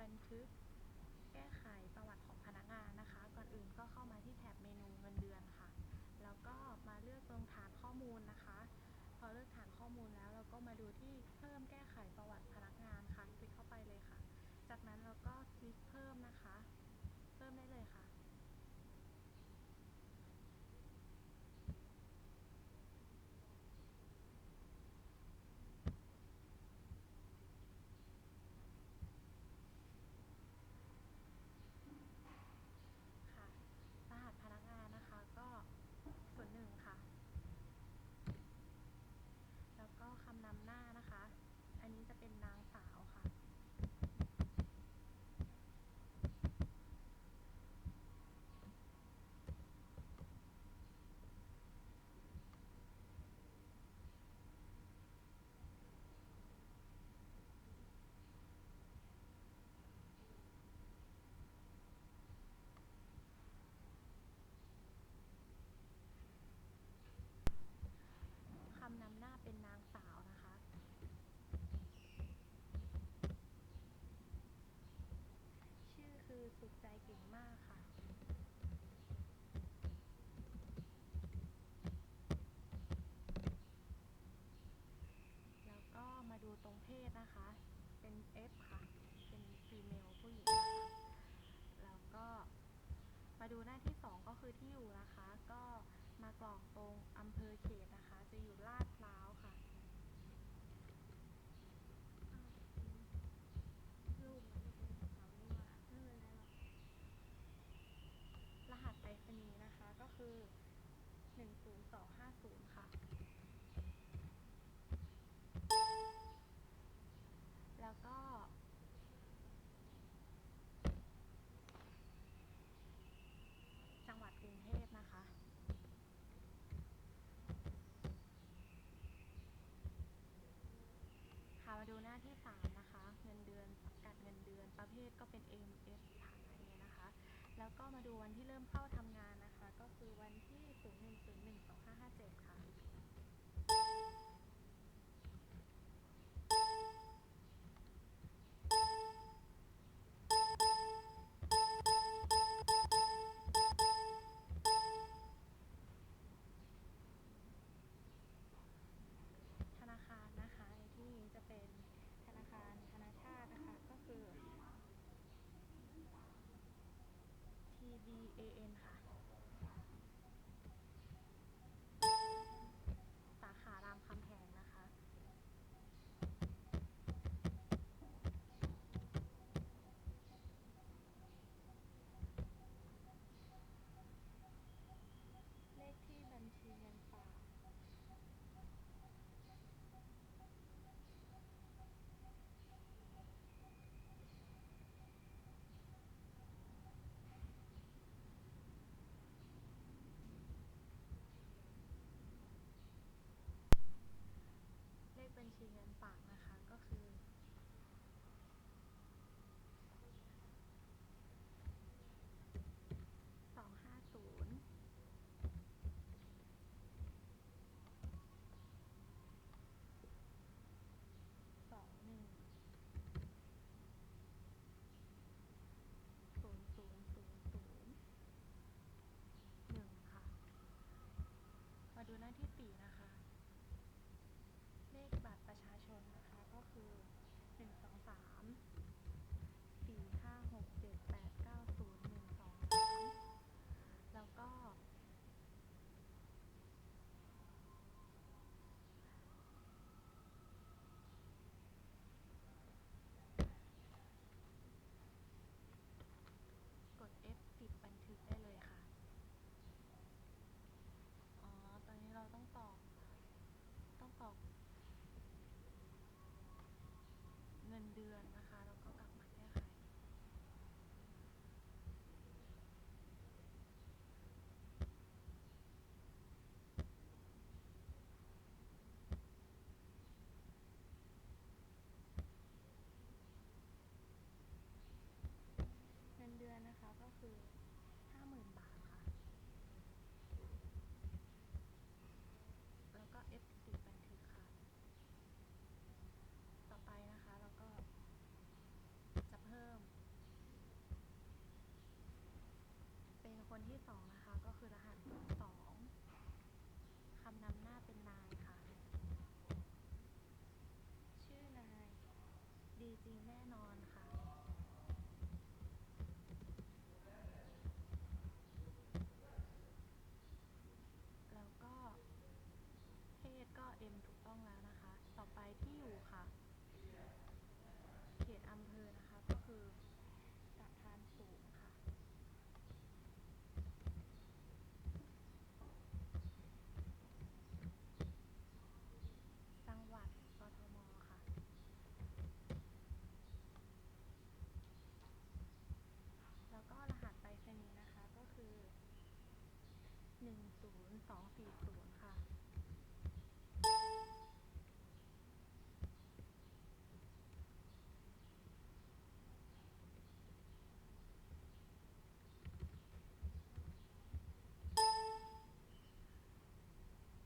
บันทึก แก้ไขประวัติของพนักงานนะคะ ก่อนอื่นก็เข้ามาที่แถบเมนูเงินเดือนค่ะ แล้วก็มาเลือกตรงฐานข้อมูลนะคะ พอเลือกฐานข้อมูลแล้วเราก็มาดูที่เพิ่มแก้ไขประวัติพนักงานค่ะ คลิกเข้าไปเลยค่ะ จากนั้นเราก็คลิกเพิ่มนะคะ เพิ่มได้เลยค่ะ ค่ะ รหัสพนักงานนะคะก็ส่วนหนึ่งค่ะ แล้วก็คำนำหน้านะคะ อันนี้จะเป็นนางสาวค่ะ คำนำหน้าเป็นนางสาวนะคะ ชื่อคือสุขใจเก่งมากค่ะ แล้วก็มาดูตรงเพศนะคะ เป็น F ค่ะ เป็นฟีเมลผู้หญิงนะคะ แล้วก็มาดูหน้าที่ 2 ก็คือที่อยู่นะคะ ก็มากรอกตรงอำเภอเขตนะคะ จะอยู่ลาดพร้าวค่ะ ลูกมันจะเป็นสาวนี่หว่าไม่เป็นไรหรอก รหัสไปรษณีย์ นะคะก็คือ10250ค่ะ แล้วก็ จังหวัดกรุงเทพนะคะค่ะมาดูหน้าที่ 3 นะคะ เงินเดือนสังกัดเงินเดือนประเภทก็เป็น MS ฐาน A นะคะ แล้วก็มาดูวันที่เริ่มเข้าทำงาน คือวันที่ 01012557ค่ะ ดูหน้าที่สี่นะคะ เลขบัตรประชาชนนะคะก็คือหนึ่งสองสามสี่ห้าหกเจ็ดแปดเก้าศูนย์หนึ่งสองสามแล้วก็ กด F10 บันทึกได้เลยค่ะ อ๋อ ตอนนี้เราต้องตอก ต้องตอก เงินเดือนนะคะ แล้วก็กลับมาแก้ไข เงินเดือนนะคะก็คือห้าหมื่นบาทค่ะ แล้วก็ F4 บันทึกค่ะ ต่อไปนะคะแล้วก็ คนที่สองนะคะ ก็คือรหัสสองคำนำหน้าเป็นนายค่ะ ชื่อนาย ดีจริงแน่นอนค่ะ แล้วก็เพศก็ M ถูกต้องแล้วนะคะ ต่อไปที่อยู่ค่ะ เขตอำเภอนะคะก็คือสะพานสูงค่ะ จังหวัดกทมค่ะ แล้วก็รหัสไปรษณีย์นะคะก็คือ 10240ค่ะ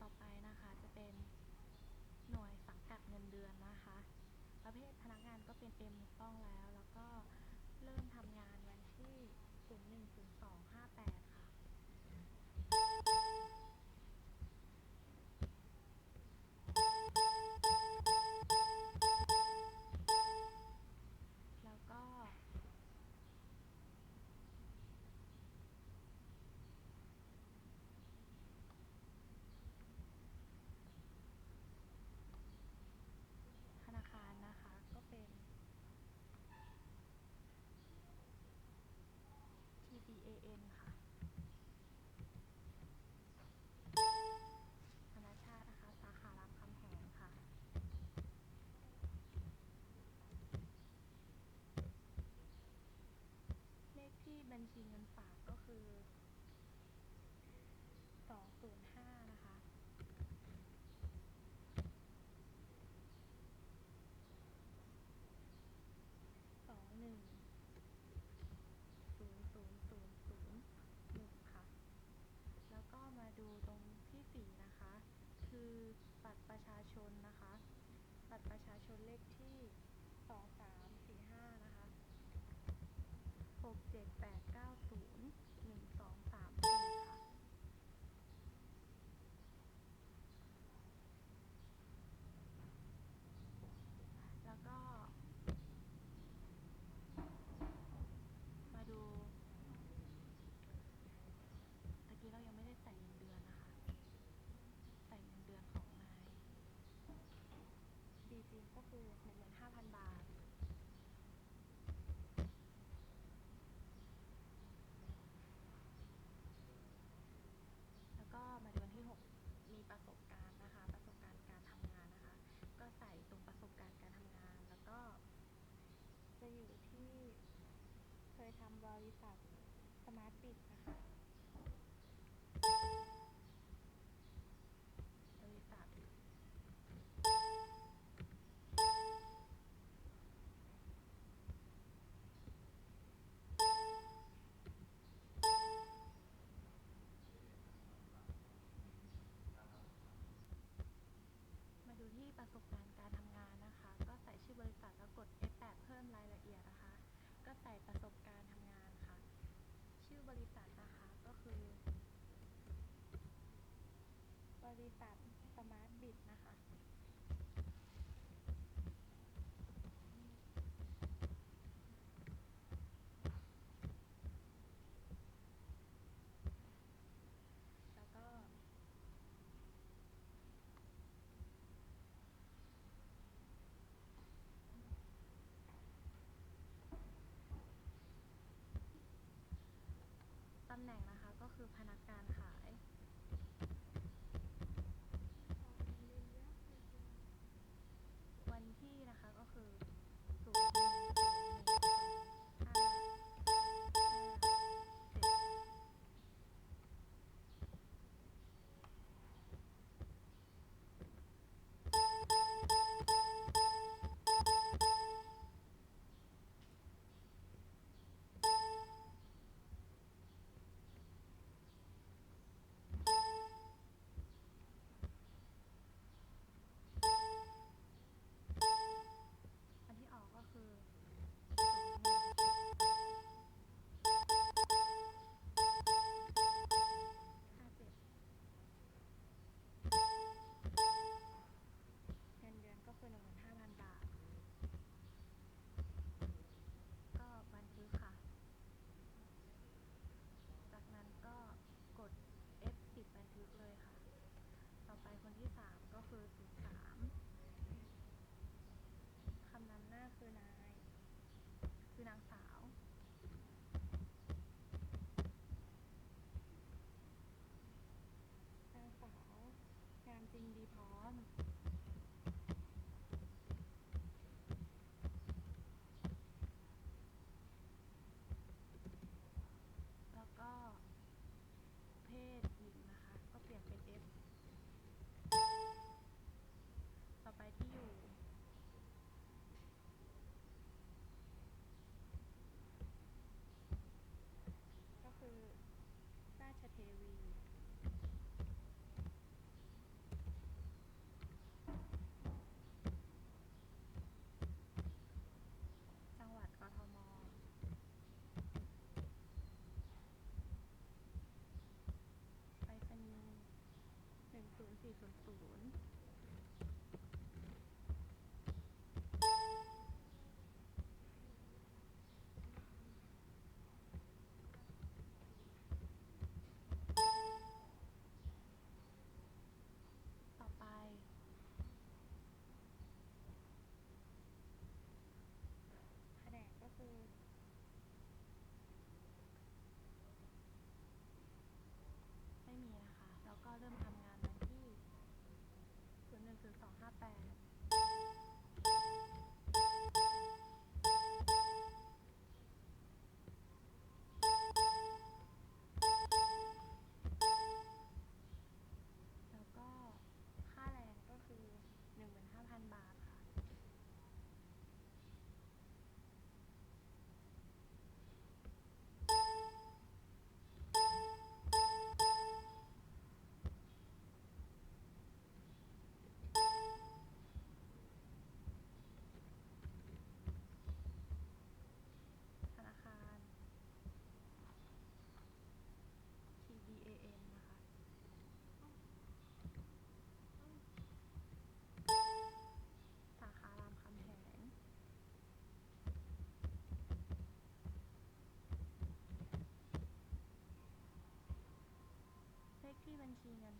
ต่อไปนะคะจะเป็นหน่วยสังกัดเงินเดือนนะคะ ประเภทพนักงานก็เป็น M ถูกต้องแล้ว แล้วก็เริ่มทำงานวันที่ 0102 บัญชีเงินฝากก็คือ205นะคะ สองหนึ่งศูนย์ศูนย์ศูนย์ศูนย์หนึ่งค่ะ แล้วก็มาดูตรงที่สี่นะคะ คือบัตรประชาชนนะคะ บัตรประชาชนเลขที่สองสามสี่ห้านะคะหกเจ็ด แปดเก้าศูนย์หนึ่งสองสามสี่ค่ะ แล้วก็ มาดู ตะกี้เรายังไม่ได้ใส่เงินเดือนนะคะ ใส่เงินเดือนของนาย ดีจริงก็คือ15,000บาท แล้วก็มาดูวันที่ 6 มีประสบการณ์นะคะ ประสบการณ์การทำงานนะคะ ก็ใส่ตรงประสบการณ์การทำงาน แล้วก็ จะอยู่ที่เค ยทำบริษัทสมาร์ทบิดค่ะ ใส่ประสบการณ์ทำงานค่ะ ชื่อบริษัทนะคะก็คือ บริษัทสมาร์ทบิดนะคะ แล้วก็ ตำแหน่งนะือพนักงานค่ะ of the Lord ที่บัญชีเงิน